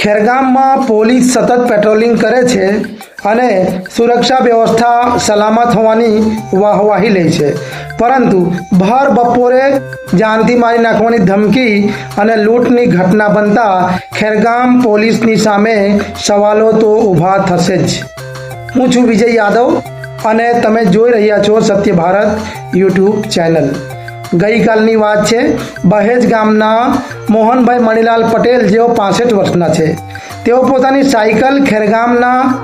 ખેરગામમાં police સતત patrolling કરે છે અને સુરક્ષા વ્યવસ્થા સલામત હોવાની વાહવાહી લે છે. પરંતુ ભર બપોરે જાનથી મારી નાખવાની ધમકી અને લૂંટની ઘટના બનતા ખેરગામ પોલીસની સામે સવાલો તો ઊભા થશે જ. હું છું વિજય યાદવ અને તમે જોઈ રહ્યા છો સત્ય ભારત યુટ્યુબ ચેનલ. ગઈકાલની વાત છે, બહેજ ગામના મોહનભાઈ મણીલાલ પટેલ, જેઓ પાસઠ વર્ષના છે. તેઓ પોતાની સાયકલ ખેરગામના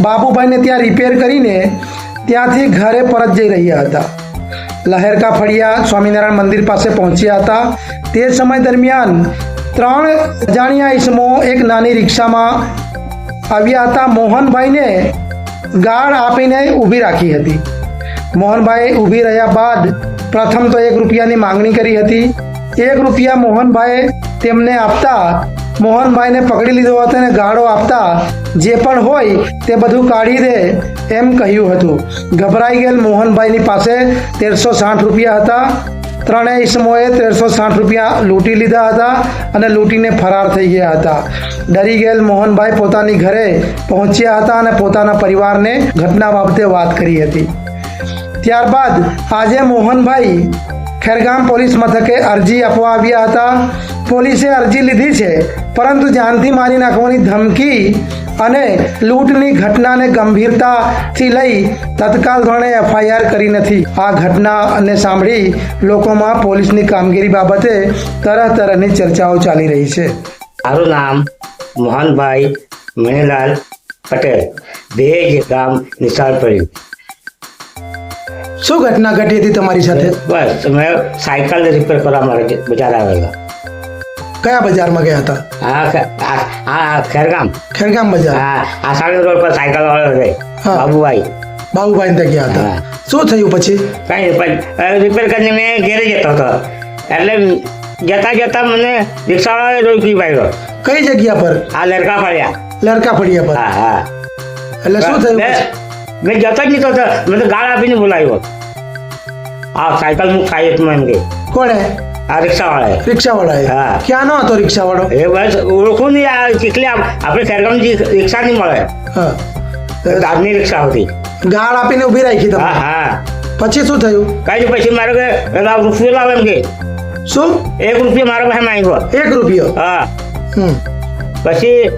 બાબુભાઈને ત્યાં રિપેર કરીને ત્યાંથી ઘરે પરત જઈ રહ્યા હતા. લહેરકા ફળિયા સ્વામિનારાયણ મંદિર પાસે પહોંચ્યા હતા. તે સમય દરમિયાન ત્રણ અજાણ્યા ઈસમો એક નાની રિક્ષામાં આવ્યા હતા. મોહનભાઈને ગાળ આપીને ઊભી રાખી હતી. મોહનભાઈ ઊભી રહ્યા બાદ પ્રથમ તો એક રૂપિયાની માંગણી કરી હતી. એક રૂપિયા મોહનભાઈએ તેમને આપતા, મોહનભાઈને પકડી લીધો હતો અને ગાળો આપતા, જે પણ હોય તે બધું કાઢી દે એમ કહ્યું હતું. ગભરાઈ ગયેલ મોહનભાઈની પાસે તેરસો સાઠ રૂપિયા હતા. ત્રણેય ઈસમોએ તેરસો સાઠ રૂપિયા લૂંટી લીધા હતા અને લૂંટીને ફરાર થઈ ગયા હતા. ડરી ગયેલ મોહનભાઈ પોતાની ઘરે પહોંચ્યા હતા અને પોતાના પરિવારને ઘટના બાબતે વાત કરી હતી. ત્યારબાદ આજે મોહનભાઈ ખેરગામ પોલીસ મથકે અરજી આપવા આવ્યા હતા. પોલીસે અરજી લીધી છે, પરંતુ જાનથી મારી નાખવાની ધમકી અને લૂંટની ઘટનાને ગંભીરતાથી લઈ તત્કાલ ધોરણે એફઆઈઆર કરી નથી. આ ઘટનાને સાંભળી લોકોમાં પોલીસની કામગીરી બાબતે તરહ તરહની ચર્ચાઓ ચાલી રહી છે. મારું નામ મોહનભાઈ મણીલાલ પટેલ. ભેજ ગામ નિશાળપડી શું ઘટના ઘટી હતી તમારી સાથે? બસ મેં સાયકલ રિપેર કરવા માટે બજાર આવેલો. કયા બજારમાં ગયા હતા? આ ખે- આ આ ખેરગામ. ખેરગામ બજાર? આ આસામી રોડ પર સાયકલ વાળો છે હા. બાબુભાઈ. બાબુભાઈ ત્યાં ગયા હતા. હા. શું થયું પછી? કઈ પણ રિપેર કરીને મેં ઘેરે જતો હતો. એટલે જતા જતા મને રિક્ષાવાળાએ રોકી પાડ્યો. કઈ જગ્યા પર? આ લડકા ફર્યા લડકા ફળિયા પર? હા હા. એટલે શું થયું મેં પછી? મેં જતો જ નતો હતો મેં તો ગાળ આપીને બોલાવ્યો. આ સાયકલ હું ખાઈ હતું એમ કે. કોણે? આ રિક્ષાવાળાએ. રિક્ષા વાળાએ હા. ક્યાં નો હતો રિક્ષા વાળો એ બસ ઓળખું નહીં આ આપ- આપણે ખેરગામથી રિક્ષા નહીં મળે. હા. દાદની રિક્ષા હતી. ગાળ આપીને ઊભી રાખી હા તમે? હા પછી શું થયું? કઈ પછી મારે કે રૂપિયો લાવે એમ કે. શું? એક રૂપિયો મારા પાસે માંગ્યો. એક રૂપિયો? હા. પછી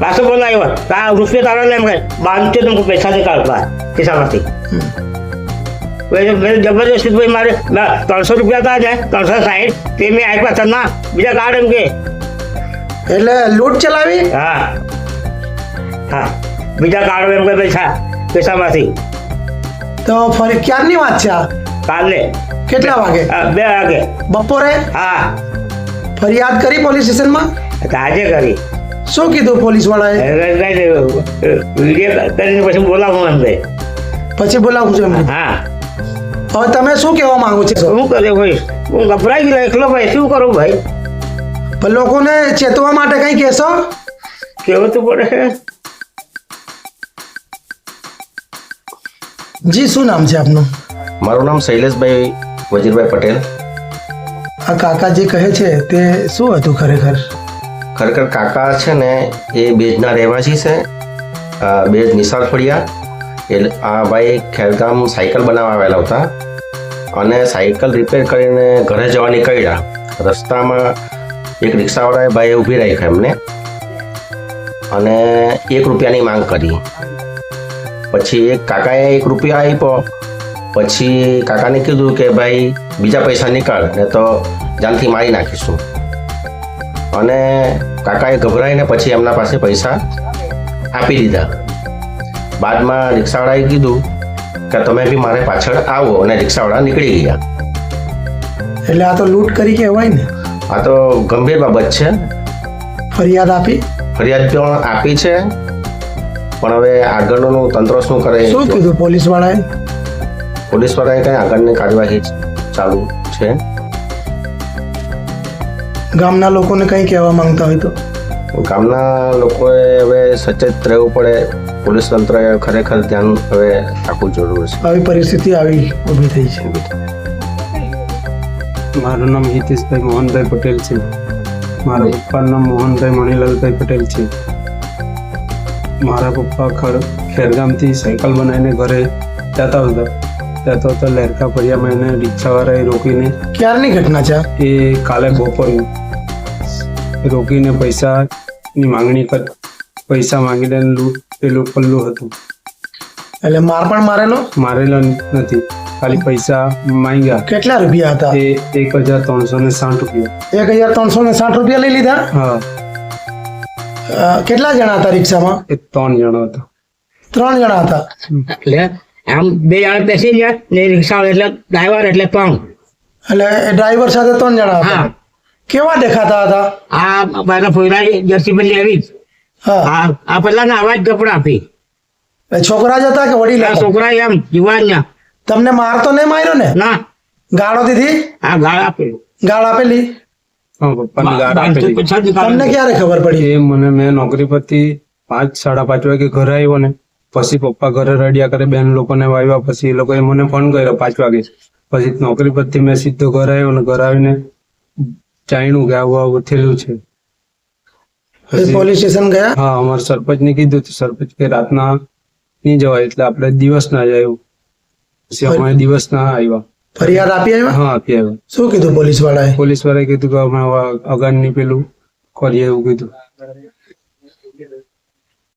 પાછો બોલાવ્યો આ રૂપિયો તારો એમ કે બાંધતો તમને પૈસા નહીં કાઢતા ખિસ્સામાંથી મેં જબરદસ્તી ભાઈ મારે ના, ત્રણસો રૂપિયા હતા ને ત્રણસો સાઠ તે મેં આપ્યા હતા ના બીજા કાર્ડ એમ કે એટલે લૂંટ ચલાવી? હા હા બીજા કાર્ડ એમ કે પૈસા પૈસામાંથી તો ફરી ક્યારની વાત છે આ? કાલે કેટલા વાગે? હા, બે વાગે। બપોરે? હા। ફરિયાદ કરી પોલીસ સ્ટેશનમાં? તો આજે કરી। શું કીધું પોલીસ વાળાએ? વીડિયો કરીને પછી બોલાવું એમ કે। પછી બોલાવું છું એમને? હા। હવે તમે શું કહેવા માંગો છો? શું કરે ભાઈ? હું ગભરાઈ ગયો એકલો ભાઈ શું કરું ભાઈ? પણ લોકોને ચેતવા માટે કંઈ કહેશો? કેવું તો પડે. જી શું નામ છે આપનું? મારું નામ શૈલેષભાઈ વજીરભાઈ પટેલ. આ કાકા જે કહે છે તે શું હતું ખરેખર? ખરેખર કાકા છે ને એ બેજના રહેવાસી છે. બેજ નિશાળ ફળિયા. એટલે આ ભાઈ ખેરગામ સાયકલ બનાવવા આવેલા હતા. અને સાયકલ રિપેર કરીને ઘરે જવા નીકળ્યા. રસ્તામાં એક રિક્ષાવાળાએ ભાઈ ઊભી રાખ્યા એમને અને એક રૂપિયાની માંગ કરી. પછી એક કાકાએ એક રૂપિયા આપ્યો. પછી કાકાને કીધું કે, ભાઈ, બીજા પૈસા નીકાળ, ને તો જાનથી મારી નાખીશું. અને કાકાએ ગભરાઈને પછી એમના પાસે પૈસા આપી દીધા. બાદમાં રિક્ષાવાળાએ કીધું કે તમે બી મારે પાછળ આવો અને રિક્ષાવાળા નીકળી ગયા. એટલે આ તો લૂંટ કરી કહેવાય ને? આ તો ગંભીર બાબત છે. ફરિયાદ આપી? ફરિયાદ પણ આપી છે પણ હવે આગળનું તંત્ર શું કરે? શું કીધું પોલીસ વાળાએ પોલીસવાળાએ કંઈ આગળની કાર્યવાહી ચાલુ છે. ગામના લોકોને કંઈ કહેવા માંગતા હોય તો? ગામના લોકોએ હવે સચેત રહેવું પડે. પોલીસ તંત્રએ ખરેખર ધ્યાન હવે રાખવું જરૂર છે. આવી પરિસ્થિતિ આવી ઊભી થઈ છે. મારું નામ હિતેશભાઈ મોહનભાઈ પટેલ છે. મારા પપ્પાનું નામ મોહનભાઈ મણિલાલભાઈ પટેલ છે. મારા પપ્પા ખડ ખેરગામથી સાયકલ બનાવીને ઘરે જતા હતા. જતા હતા લેરકા ફરિયામાં એને રિક્ષાવાળાએ રોકીને ક્યારની ઘટના છે? એ કાલે બપોરે રોકીને પૈસાની માંગણી કર પૈસા માંગીને લૂંટ પેલું પલ્લું હતું. એટલે માર પણ મારેલો? મારેલો નથી. ખાલી પૈસા માંગ્યા. કેટલા રૂપિયા હતા? એ એક હજાર ત્રણસો ને સાઠ રૂપિયા. એક હજાર ત્રણસો ને સાઠ રૂપિયા લઈ લીધા? હા. કેટલા જણા હતા રિક્ષામાં? એ ત્રણ જણા હતા. ત્રણ જણા હતા. એટલે આમ બે જણા બેસી ગયા ને રિક્ષા એટલે ડ્રાઈવર એટલે ત્રણ. એટલે ડ્રાઈવર સાથે ત્રણ જણા હતા. હા. કેવા દેખાતા હતા? આ બાજુ ફોઈરા જર્સી પેલી આવી જ. આ આ પેલા ના અવાજ કપડા આપી. છોકરા જ હતા કે વડીલ છોકરા એમ યુવાન ના તમને માર તો નહીં માર્યો ને? ના. ગાળો દીધી? હા ગાળ આપેલું. ગાળ આપેલી? તમને ક્યારે ખબર પડી? એ મને મેં નોકરી પરથી પાંચ સાડા પાંચ વાગે ઘરે આવ્યો ને. પછી પપ્પા ઘરે રડ્યા કરે બેન લોકોને વાવ્યા પછી એ લોકોએ મને ફોન કર્યો પાંચ વાગે. પછી નોકરી પરથી મેં સીધો ઘરે આવ્યો ને ઘરે આવીને જાણ્યું કે આવું આવું થયેલું છે. પોલીસ સ્ટેશન ગયા? હા અમારા સરપંચને કીધું તો સરપંચ કે રાતના નહીં જવાય એટલે આપણે દિવસ ના જાય પછી અમારે દિવસ ના આવ્યા. ફરિયાદ આપી આવ્યા? હા આપી આવ્યા. શું કીધું પોલીસ વાળાએ પોલીસ વાળાએ કીધું કે અમે અગાડની પેલું કરીએ એવું કીધું.